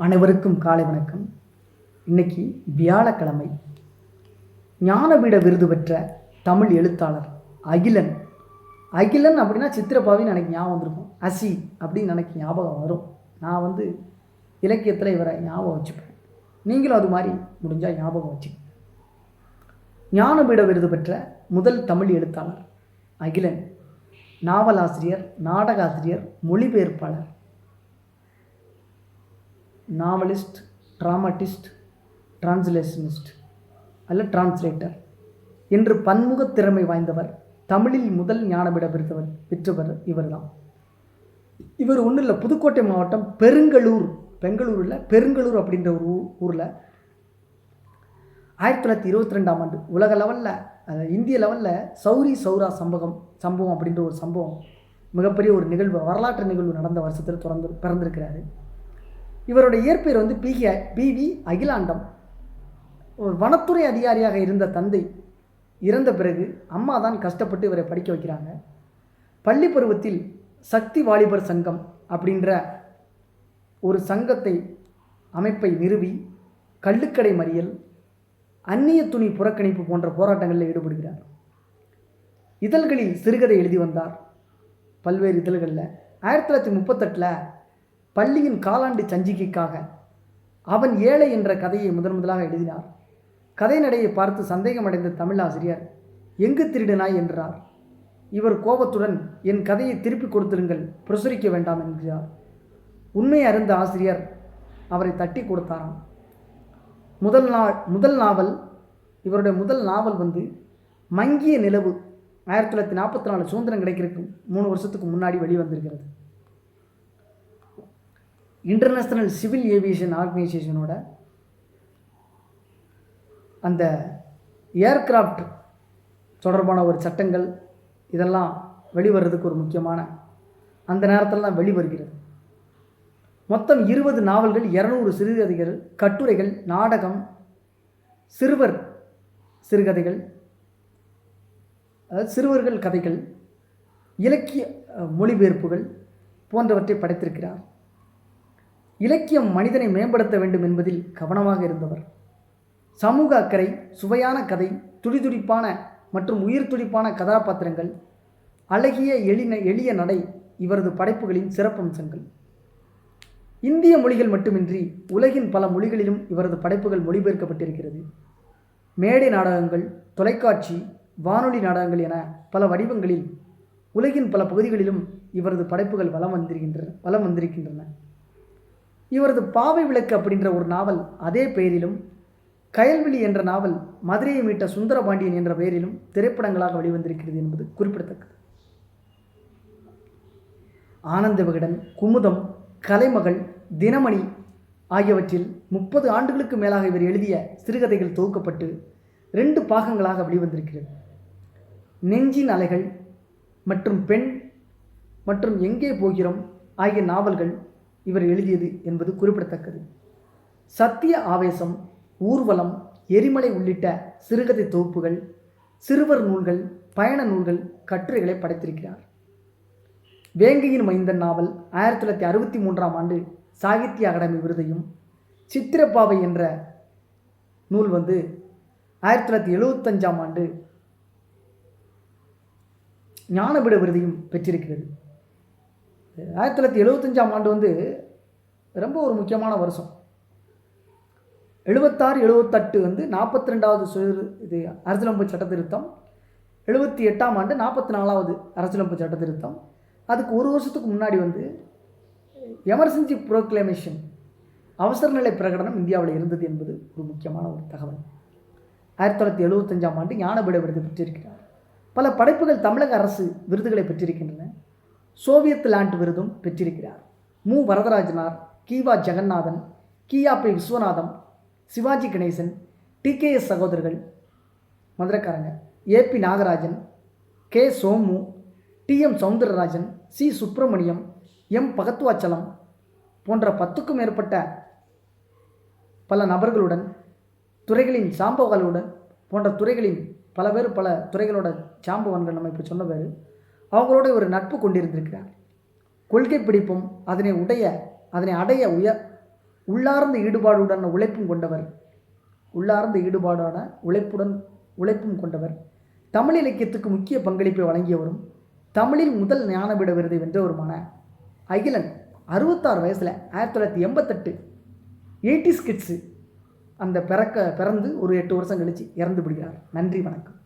அனைவருக்கும் காலை வணக்கம். இன்னைக்கு வியாழக்கிழமை. ஞானபீட விருது பெற்ற தமிழ் எழுத்தாளர் அகிலன். அகிலன் அப்படின்னா சித்திரப்பாவின்னு எனக்கு ஞாபகம் வந்திருக்கும். அசி அப்படின்னு எனக்கு ஞாபகம் வரும். நான் வந்து இலக்கியத்தில் இவரை ஞாபகம் வச்சுப்பேன். நீங்களும் அது மாதிரி முடிஞ்சால் ஞாபகம் வச்சு ஞானபீட விருது பெற்ற முதல் தமிழ் எழுத்தாளர் அகிலன். நாவலாசிரியர் நாடகாசிரியர் மொழிபெயர்ப்பாளர் நாவலிஸ்ட் ட்ராமட்டிஸ்ட் டிரான்ஸ்லேஷனிஸ்ட் அல்ல டிரான்ஸ்லேட்டர் என்று பன்முகத் திறமை வாய்ந்தவர் தமிழில் முதல் ஞானபிட பெற்றவர் பெற்றவர் இவர்தான். இவர் ஒன்றும் இல்லை புதுக்கோட்டை மாவட்டம் பெருங்களூர் பெங்களூரில் பெருங்களூர் அப்படின்ற ஒரு ஊ ஊரில் ஆயிரத்தி தொள்ளாயிரத்தி இருபத்தி ரெண்டாம் ஆண்டு உலக லெவலில் இந்திய லெவலில் சௌரி சௌரா சம்பவம் சம்பவம் அப்படின்ற ஒரு சம்பவம் மிகப்பெரிய ஒரு நிகழ்வு வரலாற்று நிகழ்வு நடந்த வருஷத்தில் திறந்து பிறந்திருக்கிறாரு. இவருடைய இயற்பெயர் வந்து பிகி பிவி அகிலாண்டம். ஒரு வனத்துறை அதிகாரியாக இருந்த தந்தை இறந்த பிறகு அம்மா தான் கஷ்டப்பட்டு இவரை படிக்க வைக்கிறாங்க. பள்ளி பருவத்தில் சக்தி வாலிபர் சங்கம் அப்படின்ற ஒரு சங்கத்தை அமைப்பை நிறுவி கள்ளுக்கடை மறியல் அந்நிய துணி புறக்கணிப்பு போன்ற போராட்டங்களில் ஈடுபடுகிறார். இதழ்களில் சிறுகதை எழுதி வந்தார். பல்வேறு இதழ்களில். ஆயிரத்தி தொள்ளாயிரத்தி முப்பத்தெட்டில் பள்ளியின் காலாண்டு சஞ்சிகைக்காக அவன் ஏழை என்ற கதையை முதன் முதலாக எழுதினார். கதை நடையை பார்த்து சந்தேகமடைந்த தமிழாசிரியர் எங்கு திருடினாய்? என்றார். இவர் கோபத்துடன் என் கதையை திருப்பி கொடுத்திருங்கள் பிரசுரிக்க வேண்டாம் என்கிறார். உண்மை அறிந்த ஆசிரியர் அவரை தட்டி கொடுத்தாராம். முதல் நாள் முதல் நாவல் இவருடைய முதல் நாவல் வந்து மங்கிய நிலவு ஆயிரத்தி தொள்ளாயிரத்தி நாற்பத்தி நாலு சுதந்திரம் கிடைக்கிறதுக்கு மூணு வருஷத்துக்கு முன்னாடி வெளிவந்திருக்கிறது. இன்டர்நேஷ்னல் சிவில் ஏவியேஷன் ஆர்கனைசேஷனோட அந்த ஏர்கிராஃப்ட் தொடர்பான ஒரு சட்டங்கள் இதெல்லாம் வெளிவரதுக்கு ஒரு முக்கியமான அந்த நேரத்தில் தான் வெளிவருகிறது. மொத்தம் இருபது நாவல்கள் இரநூறு சிறுகதைகள் கட்டுரைகள் நாடகம் சிறுவர் சிறுகதைகள் அதாவது சிறுவர்கள் கதைகள் இலக்கிய மொழிபெயர்ப்புகள் போன்றவற்றை படைத்திருக்கிறார். இலக்கியம் மனிதனை மேம்படுத்த வேண்டும் என்பதில் கவனமாக இருந்தவர். சமூக அக்கறை சுவையான கதை துடிதுடிப்பான மற்றும் உயிர் துடிப்பான கதாபாத்திரங்கள் அழகிய எளின எளிய நடை இவரது படைப்புகளின் சிறப்பம்சங்கள். இந்திய மொழிகள் மட்டுமின்றி உலகின் பல மொழிகளிலும் இவரது படைப்புகள் மொழிபெயர்க்கப்பட்டிருக்கிறது. மேடை நாடகங்கள் தொலைக்காட்சி வானொலி நாடகங்கள் என பல வடிவங்களில் உலகின் பல பகுதிகளிலும் இவரது படைப்புகள் வலம் வந்திருக்கின்றன வலம் வந்திருக்கின்றன. இவரது பாவை விளக்கு அப்படின்ற ஒரு நாவல் அதே பெயரிலும் கயல்விழி என்ற நாவல் மதுரையை மீட்ட சுந்தரபாண்டியன் என்ற பெயரிலும் திரைப்படங்களாக வெளிவந்திருக்கிறது என்பது குறிப்பிடத்தக்கது. ஆனந்த விகடன் குமுதம் கலைமகள் தினமணி ஆகியவற்றில் முப்பது ஆண்டுகளுக்கு மேலாக இவர் எழுதிய சிறுகதைகள் தொகுக்கப்பட்டு ரெண்டு பாகங்களாக வெளிவந்திருக்கிறது. நெஞ்சின் அலைகள் மற்றும் பெண் மற்றும் எங்கே போகிறோம் ஆகிய நாவல்கள் இவர் எழுதியது என்பது குறிப்பிடத்தக்கது. சத்திய ஆவேசம் ஊர்வலம் எரிமலை உள்ளிட்ட சிறுகதை தொகுப்புகள் சிறுவர் நூல்கள் பயண நூல்கள் கட்டுரைகளை படைத்திருக்கிறார். வேங்கையின் மைந்தன் நாவல் ஆயிரத்தி தொள்ளாயிரத்தி அறுபத்தி மூன்றாம் ஆண்டு சாகித்ய அகாடமி விருதையும் சித்திரப்பாவை என்ற நூல் வந்து ஆயிரத்தி தொள்ளாயிரத்தி எழுபத்தஞ்சாம் ஆண்டு ஞானபீட விருதையும் பெற்றிருக்கிறது. ஆயிரத்தி தொள்ளாயிரத்தி எழுபத்தஞ்சாம் ஆண்டு வந்து ரொம்ப ஒரு முக்கியமான வருஷம். எழுபத்தாறு எழுபத்தெட்டு வந்து நாற்பத்தி ரெண்டாவது சுய இது அரசியலமைப்பு சட்ட திருத்தம் எழுபத்தி எட்டாம் ஆண்டு நாற்பத்தி நாலாவது அரசியலமைப்பு சட்ட திருத்தம் அதுக்கு ஒரு வருஷத்துக்கு முன்னாடி வந்து எமர்ஜென்சி ப்ரோக்ளமேஷன் அவசர நிலை பிரகடனம் இந்தியாவில் இருந்தது என்பது ஒரு முக்கியமான ஒரு தகவல். ஆயிரத்தி தொள்ளாயிரத்தி எழுபத்தஞ்சாம் ஆண்டு ஞானபீட விருது பெற்றிருக்கிறார். பல படைப்புகள் தமிழக அரசு விருதுகளை பெற்றிருக்கின்றன. சோவியத் லேண்ட் விருதும் பெற்றிருக்கிறார். மு. வரதராஜனார் கீவா ஜெகநாதன் கியாபி விஸ்வநாதம் சிவாஜி கணேசன் டிகேஎஸ் சகோதரர்கள் மதுரைக்காரங்க AP Nagarajan K. Somu TM Soundararajan C. Subramaniam M. Bhakthavatsalam போன்ற பத்துக்கும் மேற்பட்ட பல நபர்களுடன் துறைகளின் சாம்பவர்களுடன் போன்ற துறைகளின் பல பேர் பல துறைகளோட சாம்பவன்கள் நம்ம இப்போ சொன்ன பேர். அவங்களோட ஒரு நட்பு கொண்டிருந்திருக்கிறார் கொள்கை பிடிப்பும் அதனை உடைய அதனை அடைய உய உள்ளார்ந்த ஈடுபாடுடன் உழைப்பும் கொண்டவர். உள்ளார்ந்த ஈடுபாடான உழைப்புடன் உழைப்பும் கொண்டவர். தமிழ் இலக்கியத்துக்கு முக்கிய பங்களிப்பை வழங்கியவரும் தமிழில் முதல் ஞானபீட விருதை வென்றவருமான அகிலன் அறுபத்தாறு வயசில் ஆயிரத்தி தொள்ளாயிரத்தி எண்பத்தெட்டு எயிட்டி ஸ்கிட்ஸு அந்த பிறக்க பிறந்து ஒரு எட்டு வருஷம் கழித்து இறந்து விடுகிறார். நன்றி வணக்கம்.